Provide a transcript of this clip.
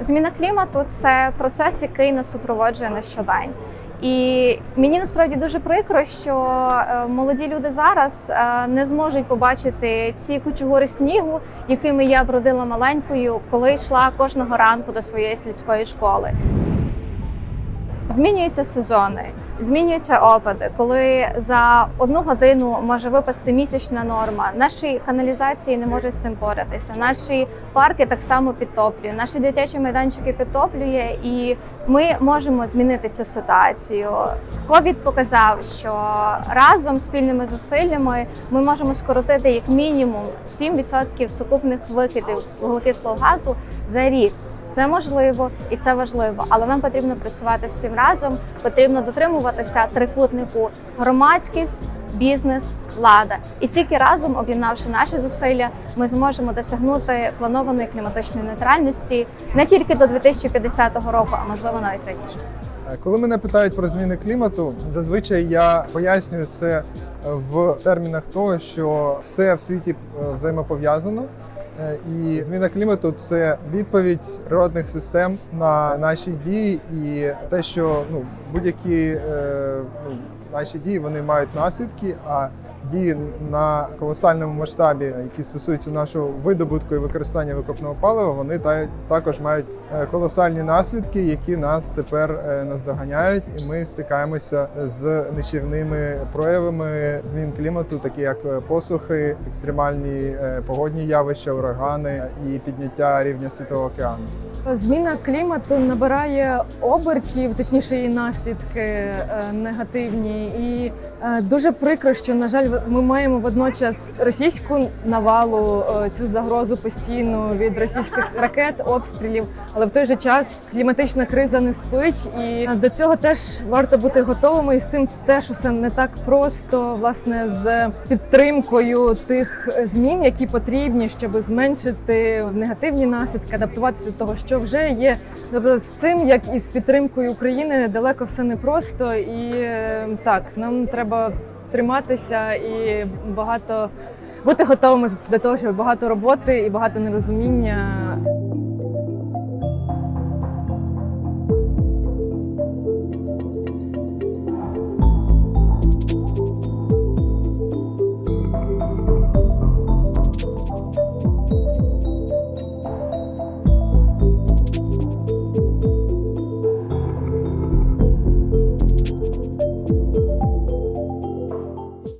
Зміна клімату це процес, який нас супроводжує на щодень. І мені насправді дуже прикро, що е, молоді люди зараз е, не зможуть побачити ці кучугури снігу, якими я бродила маленькою, коли йшла кожного ранку до своєї сільської школи. Змінюються сезони, змінюються опади, коли за одну годину може випасти місячна норма. Наші каналізації не можуть з цим поратися. Наші парки так само підтоплюють, наші дитячі майданчики підтоплює, і ми можемо змінити цю ситуацію. Ковід показав, що разом спільними зусиллями ми можемо скоротити як мінімум 7% сукупних викидів вуглекислого газу за рік. Це можливо і це важливо, але нам потрібно працювати всім разом. Потрібно дотримуватися трикутнику громадськість, бізнес, влада. І тільки разом, об'єднавши наші зусилля, ми зможемо досягнути планованої кліматичної нейтральності не тільки до 2050 року, а можливо навіть раніше. Е, Коли мене питають про зміни клімату, зазвичай я пояснюю це е, в термінах того, що все в світі е, взаємопов'язано. Е, І зміна клімату це відповідь природних систем на наші дії, і те, що ну будь-які е, ну, наші дії вони мають наслідки. А дії на колосальному масштабі, які стосуються нашого видобутку і використання викопного палива, вони та- також мають е, колосальні наслідки, які нас тепер е, наздоганяють, і ми стикаємося з нищівними проявами змін клімату, такі як е, посухи, екстремальні погодні явища, урагани і підняття рівня світового океану. Зміна клімату набирає обертів, точніше її наслідки е, негативні, і е, дуже прикро, що на жаль, ми маємо водночас російську навалу, е, цю загрозу постійну від російських ракет, обстрілів. Але в той же час кліматична криза не спить, і до цього теж варто бути готовими. І з цим теж усе не так просто, власне, з підтримкою тих змін, які потрібні, щоб зменшити негативні наслідки, адаптуватися до того, що вже є. Тобто з цим, як і з підтримкою України, далеко все непросто. І е, так, нам треба триматися і багато бути готовими до того, що багато роботи і багато нерозуміння.